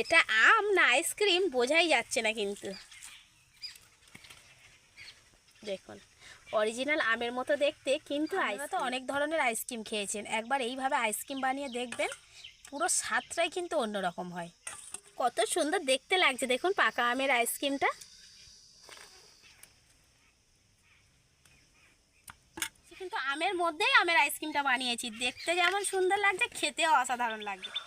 এটা আম না আইসক্রিম বোঝাই যাচ্ছে না কিন্তু। দেখুন অরিজিনাল আমের মতো দেখতে কিন্তু আপনারা তো অনেক ধরনের আইসক্রিম খেয়েছেন। একবার এইভাবে আইসক্রিম বানিয়ে দেখবেন পুরো স্বাদটাই কিন্তু অন্যরকম হয়। কত সুন্দর দেখতে লাগছে দেখুন পাকা আমের আইসক্রিমটা। কিন্তু আমের মধ্যেই আমের আইসক্রিমটা বানিয়েছি। দেখতে যেমন সুন্দর লাগছে খেতেও অসাধারণ লাগছে।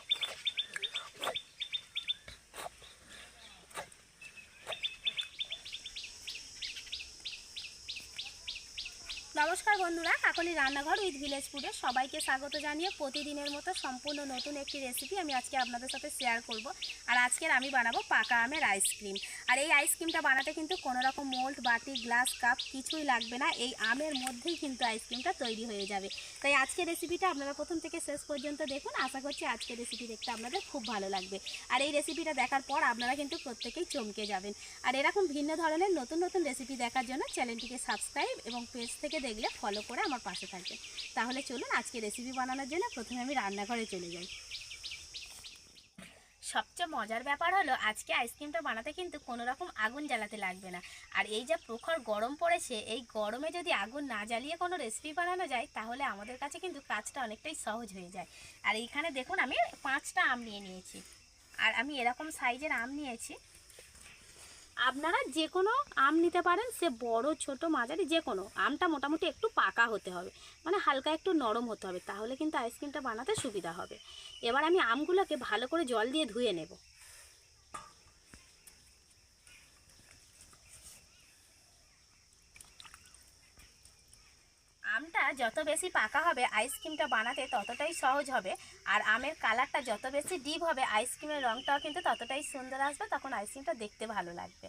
নমস্কার বন্ধুরা, কাকলি রান্নাঘর উইথ ভিলেজ ফুডে সবাইকে স্বাগত জানিয়ে প্রতিদিনের মতো সম্পূর্ণ নতুন একটি রেসিপি আমি আজকে আপনাদের সাথে শেয়ার করব। আর আজকের আমি বানাবো পাকা আমের আইসক্রিম আর এই আইসক্রিমটা বানাতে কিন্তু কোনো রকম মোল্ড বাটি গ্লাস কাপ কিছুই লাগবে না। এই আমের মধ্যেই কিন্তু আইসক্রিমটা তৈরি হয়ে যাবে। তাই আজকের রেসিপিটা আপনারা প্রথম থেকে শেষ পর্যন্ত দেখুন। আশা করছি আজকের রেসিপি দেখতে আপনাদের খুব ভালো লাগবে। আর এই রেসিপিটা দেখার পর আপনারা কিন্তু প্রত্যেকেই চমকে যাবেন। আর এরকম ভিন্ন ধরনের নতুন নতুন রেসিপি দেখার জন্য চ্যানেলটিকে সাবস্ক্রাইব এবং পেজ থেকে দেখলে ফলো করে আমার পাশে থাকবেন তাহলে চলুন আজকে রেসিপি বানানোর জন্য প্রথমে আমি রান্নাঘরে চলে যাই। সবচেয়ে মজার ব্যাপার হলো, আজকে আইসক্রিমটা বানাতে কিন্তু কোনো রকম আগুন জ্বালাতে লাগবে না। আর এই যে প্রখর গরম পড়েছে, এই গরমে যদি আগুন না জ্বালিয়ে কোনো রেসিপি বানানো যায়, তাহলে আমাদের কাছে কিন্তু কাজটা অনেকটাই সহজ হয়ে যায়। আর এইখানে দেখুন, আমি পাঁচটা আম নিয়ে নিয়েছি। আর আমি এরকম সাইজের আম নিয়েছি আপনারা যে কোনো আম নিতে পারেন, সে বড়, ছোট, মাঝারি যে কোনো। আমটা মোটামুটি একটু পাকা হতে হবে। মানে হালকা একটু নরম হতে হবে। তাহলে কিন্তু আইসক্রিমটা বানাতে সুবিধা হবে। এবার আমি আমগুলোকে ভালো করে জল দিয়ে ধুয়ে নেব। আমটা যত বেশি পাকা হবে, আইসক্রিমটা বানাতে ততটাই সহজ হবে। আর আমের কালারটা যত বেশি ডিপ হবে, আইসক্রিমের রঙটাও কিন্তু ততটাই সুন্দর আসবে, তখন আইসক্রিমটা দেখতে ভালো লাগবে।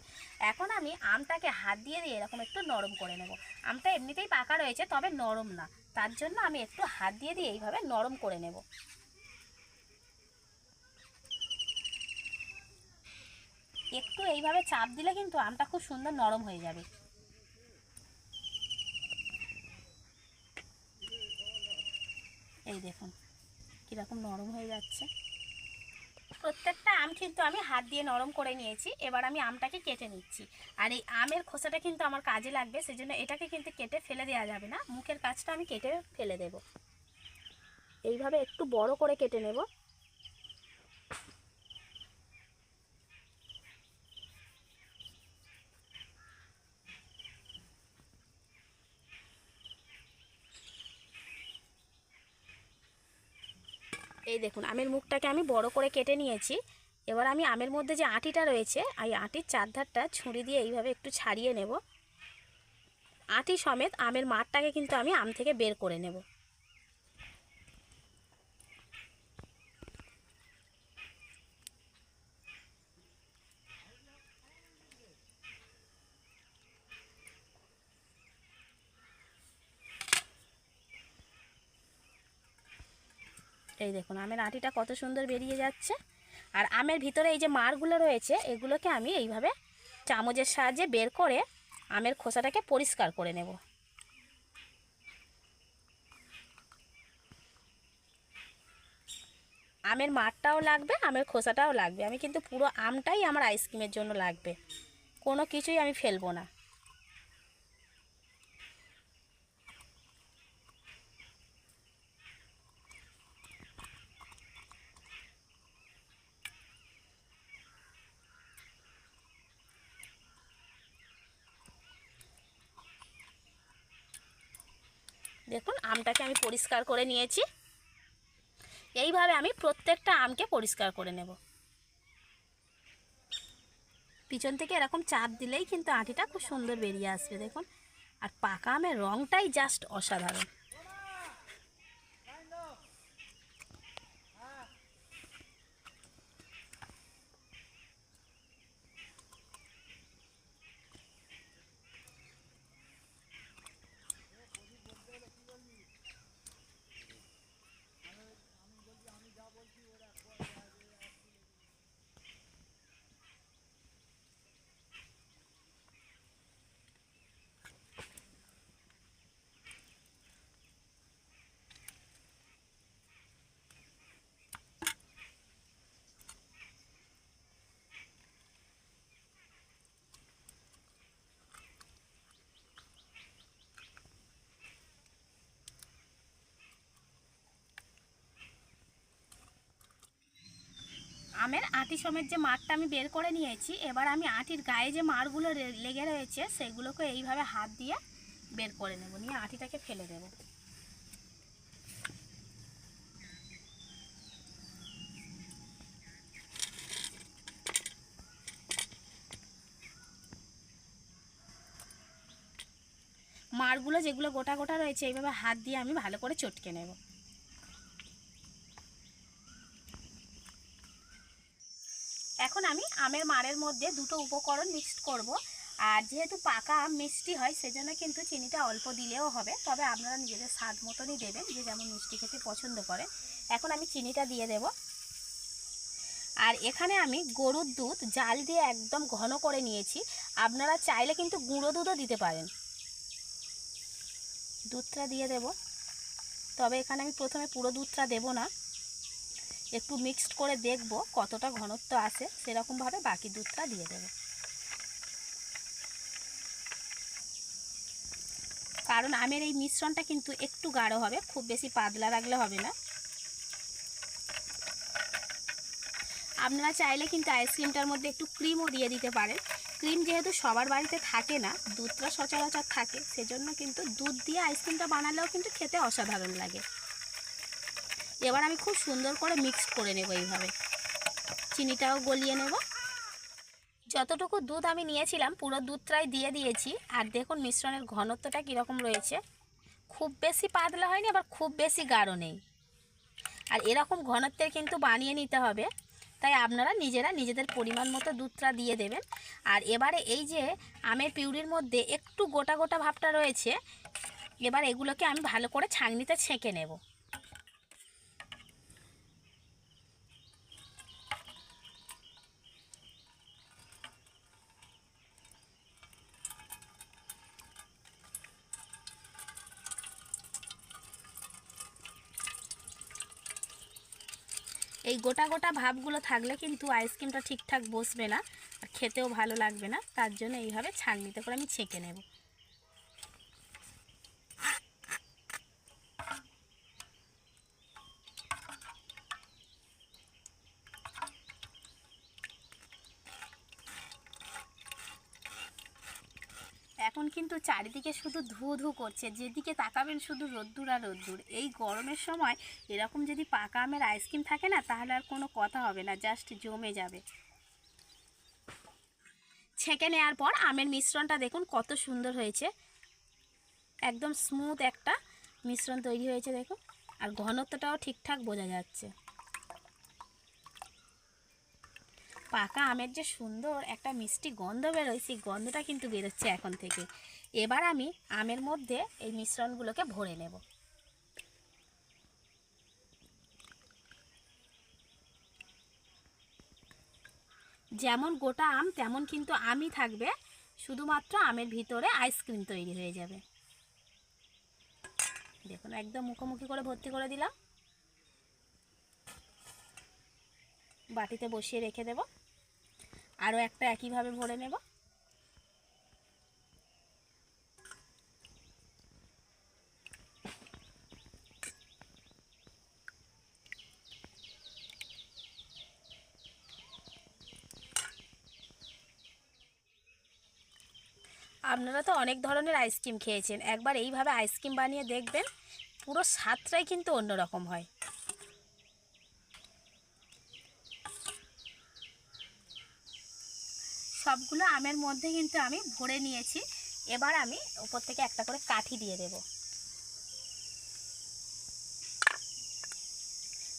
এখন আমি আমটাকে হাত দিয়ে দিয়ে এরকম একটু নরম করে নেব। আমটা এমনিতেই পাকা রয়েছে, তবে নরম না। তার জন্য আমি একটু হাত দিয়ে দিয়ে এইভাবে নরম করে নেব। একটু এইভাবে চাপ দিলে কিন্তু আমটা খুব সুন্দর নরম হয়ে যাবে। এই দেখুন, কীরকম নরম হয়ে যাচ্ছে। প্রত্যেকটা আম কিন্তু আমি হাত দিয়ে নরম করে নিয়েছি, এবার আমি আমটাকে কেটে নিচ্ছি। আর এই আমের খোসাটা কিন্তু আমার কাজে লাগবে, সেজন্য এটাকে কিন্তু কেটে ফেলে দেওয়া যাবে না। মুখের কাজটা আমি কেটে ফেলে দেব। এইভাবে একটু বড় করে কেটে নেব। এই দেখুন, আমের মুখটাকে আমি বড় করে কেটে নিয়েছি। এবার আমি আমের মধ্যে যে আটিটা রয়েছে, এই আটির চারধারটা ছুরি দিয়ে এইভাবে একটু ছাড়িয়ে নেব। আটি সমেত আমের মাঠটাকে কিন্তু আমি আম থেকে বের করে নেব। এই দেখুন, আমের আটিটা কত সুন্দর বেরিয়ে যাচ্ছে। আর আমের ভিতরে এই যে মারগুলো রয়েছে, এগুলোকে আমি এইভাবে চামচের সাহায্যে বের করে আমের খোসাটাকে পরিষ্কার করে নেব। আমের মাঠটাও লাগবে, আমের খোসাটাও লাগবে। আমি কিন্তু পুরো আমটাই আমার আইসক্রিমের জন্য লাগবে। কোনো কিছুই আমি ফেলব না। দেখুন, আমটাকে আমি পরিষ্কার করে নিয়েছি। এইভাবে আমি প্রত্যেকটা আমকে পরিষ্কার করে নেব। পিছন থেকে এরকম চাপ দিলেই কিন্তু আঁটিটা খুব সুন্দর বেরিয়ে আসবে, দেখুন। আর পাকা আমের রঙটাই জাস্ট অসাধারণ। আটি সমেত যে মাঠটা আমি বের করে নিয়েছি, এবার আমি আটির গায়ে যে মাড়গুলো রে- লেগে রয়েছে, সেগুলোকে এইভাবে হাত দিয়ে বের করে নেব, নিয়ে আটিটাকে ফেলে দেব। মারগুলো যেগুলো গোটা গোটা রয়েছে, এইভাবে হাত দিয়ে আমি ভালো করে চটকে নেব এখন আমি আমের মাড়ের মধ্যে দুটো উপকরণ মিক্সড করব। আর যেহেতু পাকা আম মিষ্টি হয়, সেজন্য কিন্তু চিনিটা অল্প দিলেও হবে। তবে আপনারা নিজেদের স্বাদ মতনই দেবেন, যে যেমন মিষ্টি খেতে পছন্দ করে। এখন আমি চিনিটা দিয়ে দেব। আর এখানে আমি গরুর দুধ জাল দিয়ে একদম ঘন করে নিয়েছি। আপনারা চাইলে কিন্তু গুঁড়ো দুধও দিতে পারেন। দুধটা দিয়ে দেব। তবে এখানে আমি প্রথমে পুরো দুধটা দেব না। একটু মিক্সড করে দেখব কতটা ঘনত্ব আছে, সেরকমভাবে বাকি দুধটা দিয়ে দেব। কারণ আমের এই মিশ্রণটা কিন্তু একটু গাঢ় হবে, খুব বেশি পাতলা রাখলে হবে না। আপনারা চাইলে কিন্তু আইসক্রিমটার মধ্যে একটু ক্রিমও দিয়ে দিতে পারেন। ক্রিম যেহেতু সবার বাড়িতে থাকে না, দুধটা সচরাচর থাকে, সেজন্য কিন্তু দুধ দিয়ে আইসক্রিমটা বানালেও কিন্তু খেতে অসাধারণ লাগে। এবার আমি খুব সুন্দর করে মিক্স করে নেব এইভাবে। চিনিটাও গলিয়ে নেব। যতটুকু দুধ আমি নিয়েছিলাম, পুরো দুধটাই দিয়ে দিয়েছি। আর দেখুন মিশ্রণের ঘনত্বটা কীরকম রয়েছে। খুব বেশি পাতলা হয়নি, আবার খুব বেশি গাঢ় নেই। আর এরকম ঘনত্বের কিন্তু বানিয়ে নিতে হবে। তাই আপনারা নিজেরা নিজেদের পরিমাণ মতো দুধটা দিয়ে দেবেন। আর এবারে এই যে আমের পিউরির মধ্যে একটু গোটা গোটা ভাবটা রয়েছে, এবার এগুলোকে আমি ভালো করে ছাঁকনিতে ছেঁকে নেব। গোটা গোটা ভাবগুলো থাকলে কিন্তু আইসক্রিমটা ঠিকঠাক বসবে না, আর খেতেও ভালো লাগবে না, তার জন্য এইভাবে ছাঁকনিতে করে আমি ছেঁকে নেব। এখন কিন্তু চারিদিকে শুধু ধু ধু করছে, যেদিকে তাকাবেন শুধু রোদ্দুর আর রোদ্দুর। এই গরমের সময় এরকম যদি পাকা আমের আইসক্রিম থাকে না, তাহলে আর কোনো কথা হবে না, জাস্ট জমে যাবে। ছেঁকে নেওয়ার পর আমের মিশ্রণটা দেখুন কত সুন্দর হয়েছে। একদম স্মুথ একটা মিশ্রণ তৈরি হয়েছে, দেখুন। আর ঘনত্বটাও ঠিকঠাক বোঝা যাচ্ছে। পাকা আমের যে সুন্দর একটা মিষ্টি গন্ধ বেরোয়, সেই গন্ধটা কিন্তু বেরোচ্ছে এখন থেকে। এবার আমি আমের মধ্যে এই মিশ্রণগুলোকে ভরে নেব। যেমন গোটা আম, তেমন কিন্তু আমই থাকবে। শুধুমাত্র আমের ভিতরে আইসক্রিম তৈরি হয়ে যাবে। দেখুন, একদম মুখোমুখি করে ভর্তি করে দিলাম। বাটিতে বসিয়ে রেখে দেব। আরও একটা একইভাবে ভরে নেব। আপনারা তো অনেক ধরনের আইসক্রিম খেয়েছেন। একবার এইভাবে আইসক্রিম বানিয়ে দেখবেন, পুরো স্বাদটাই কিন্তু অন্যরকম হয়। সবগুলো আমের মধ্যে কিন্তু আমি ভরে নিয়েছি। এবার আমি উপর থেকে একটা করে কাঠি দিয়ে দেব।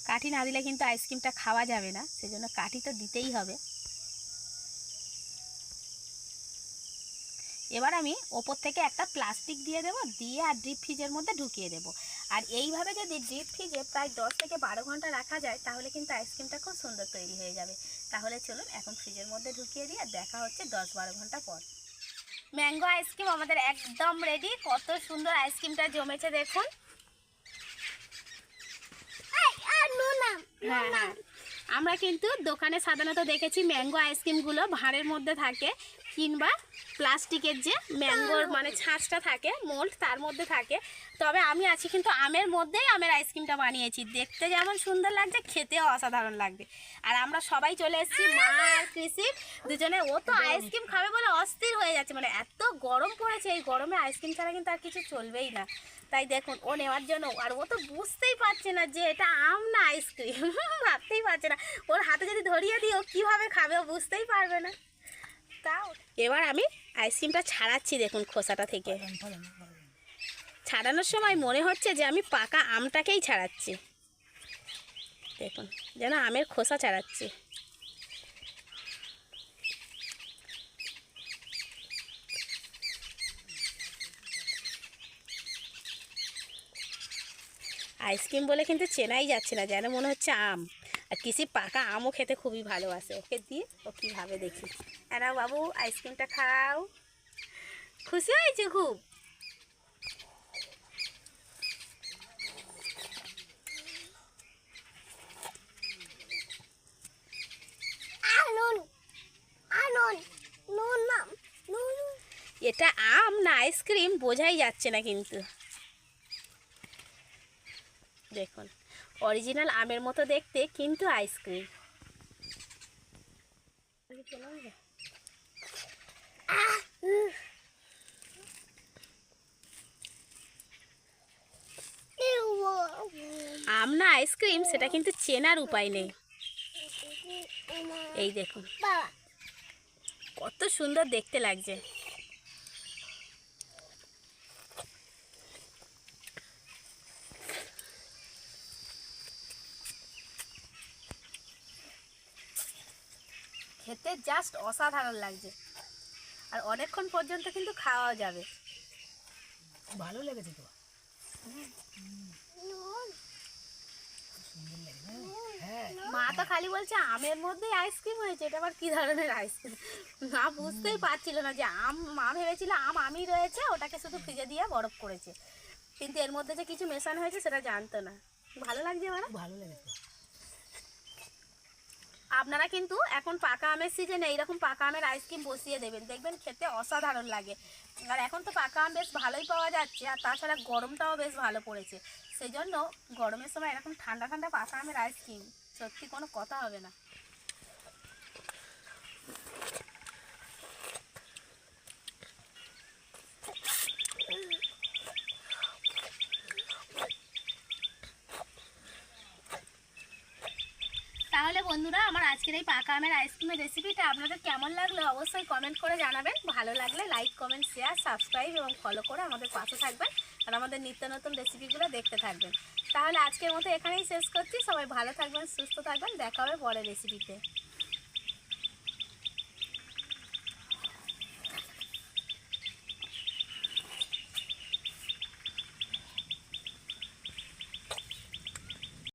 কাঠি না দিলে কিন্তু আইসক্রিমটা খাওয়া যাবে না, সেজন্য কাঠি তো দিতেই হবে। এবার আমি ওপর থেকে একটা প্লাস্টিক দিয়ে দেবো, দিয়ে আর ডিপ ফ্রিজের মধ্যে ঢুকিয়ে দেবো। আর এইভাবে যদি ডিপ ফ্রিজে প্রায় দশ থেকে বারো ঘণ্টা রাখা যায় তাহলে কিন্তু আইসক্রিমটা খুব সুন্দর তৈরি হয়ে যাবে। তাহলে চলুন এখন ফ্রিজের মধ্যে ঢুকিয়ে দিয়ে দেখা হচ্ছে দশ বারো ঘণ্টা পর। ম্যাঙ্গো আইসক্রিম আমাদের একদম রেডি কত সুন্দর আইসক্রিমটা জমেছে দেখুন। হ্যাঁ হ্যাঁ। আমরা কিন্তু দোকানে সাধারণত দেখেছি ম্যাঙ্গো আইসক্রিমগুলো ভাঁড়ের মধ্যে থাকে। কিংবা প্লাস্টিকের যে ম্যাঙ্গোর মানে ছাঁচটা থাকে মোল্ড তার মধ্যে থাকে। তবে আমি আছি কিন্তু আমের মধ্যেই আমের আইসক্রিমটা বানিয়েছি। দেখতে যেমন সুন্দর লাগছে খেতেও অসাধারণ লাগবে। আর আমরা সবাই চলে এসেছি মা আর কৃষি দুজনে। ও তো আইসক্রিম খাবে বলে অস্থির হয়ে যাচ্ছে। মানে এত গরম পড়েছে এই গরমে আইসক্রিম ছাড়া কিন্তু আর কিছু চলবেই না। তাই দেখুন ও নেওয়ার জন্য। আর ও তো বুঝতেই পারছে না যে এটা আম না আইসক্রিম ভাবতেই পারছে না। ওর হাতে যদি ধরিয়ে দিই ও কীভাবে খাবে? ও বুঝতেই পারবে না। এবার আমি আইসক্রিমটা ছাড়াচ্ছি দেখুন খোসাটা থেকে। ছাড়ানোর সময় মনে হচ্ছে যে আমি পাকা আমটাকেই ছাড়াচ্ছি। দেখুন যেন আমের খোসা ছাড়াচ্ছি। আইসক্রিম বলে কিন্তু চেনাই যাচ্ছে না যেন মনে হচ্ছে আম। আর কিসি পাকা আমও খেতে খুবই ভালোবাসে। ওকে দিয়ে ও কীভাবে দেখি। এরা বাবু আইসক্রিমটা খাও। খুশি হয়েছে খুব? আনুন আনুন নুন মাম। নুন। এটা আম না আইসক্রিম বোঝাই যাচ্ছে না কিন্তু। দেখুন। অরিজিনাল আমের মতো দেখতে কিন্তু আইসক্রিম। আম না আইসক্রিম সেটা কিন্তু চেনার উপায় নেই। এই দেখুন। কত সুন্দর দেখতে লাগছে। খেতে জাস্ট অসাধারণ লাগছে। আর অনেকক্ষণ পর্যন্ত কিন্তু খাওয়া যাবে। ভালো লেগেছে তো। হ্যাঁ। মা তো খালি বলছে আমের মধ্যেই আইসক্রিম হয়েছে। এটা আবার কি ধরনের আইসক্রিম মা বুঝতেই পারছিল না যে আম মা ভেবেছিল আম আমই রয়েছে ওটাকে শুধু ফ্রিজে দিয়ে বরফ করেছে। কিন্তু এর মধ্যে যে কিছু মেশানো হয়েছে সেটা জানতো না। ভালো লাগছে আমার ভালো লেগেছে। আপনারা কিন্তু এখন পাকা আমের সিজনে এইরকম পাকা আমের আইসক্রিম বসিয়ে দেবেন। দেখবেন খেতে অসাধারণ লাগে। আর এখন তো পাকা আম বেশ ভালোই পাওয়া যাচ্ছে, আর তাছাড়া গরমটাও বেশ ভালো পড়েছে। সেই জন্য গরমের সময় এরকম ঠান্ডা ঠান্ডা পাকা আমের আইসক্রিম সত্যি কোনো কথা হবে না তাহলে বন্ধুরা আমার আজকের এই পাকা আমের আইসক্রিমের রেসিপিটা আপনাদের কেমন লাগল অবশ্যই কমেন্ট করে জানাবেন। ভালো লাগলে লাইক কমেন্ট শেয়ার সাবস্ক্রাইব এবং ফলো করে আমাদের পাশে থাকবেন আর আমাদের নিত্য নতুন রেসিপিগুলো দেখতে থাকবেন। তাহলে আজকের মতো এখানেই শেষ করছি। সবাই ভালো থাকবেন, সুস্থ থাকবেন। দেখা হবে পরের রেসিপিতে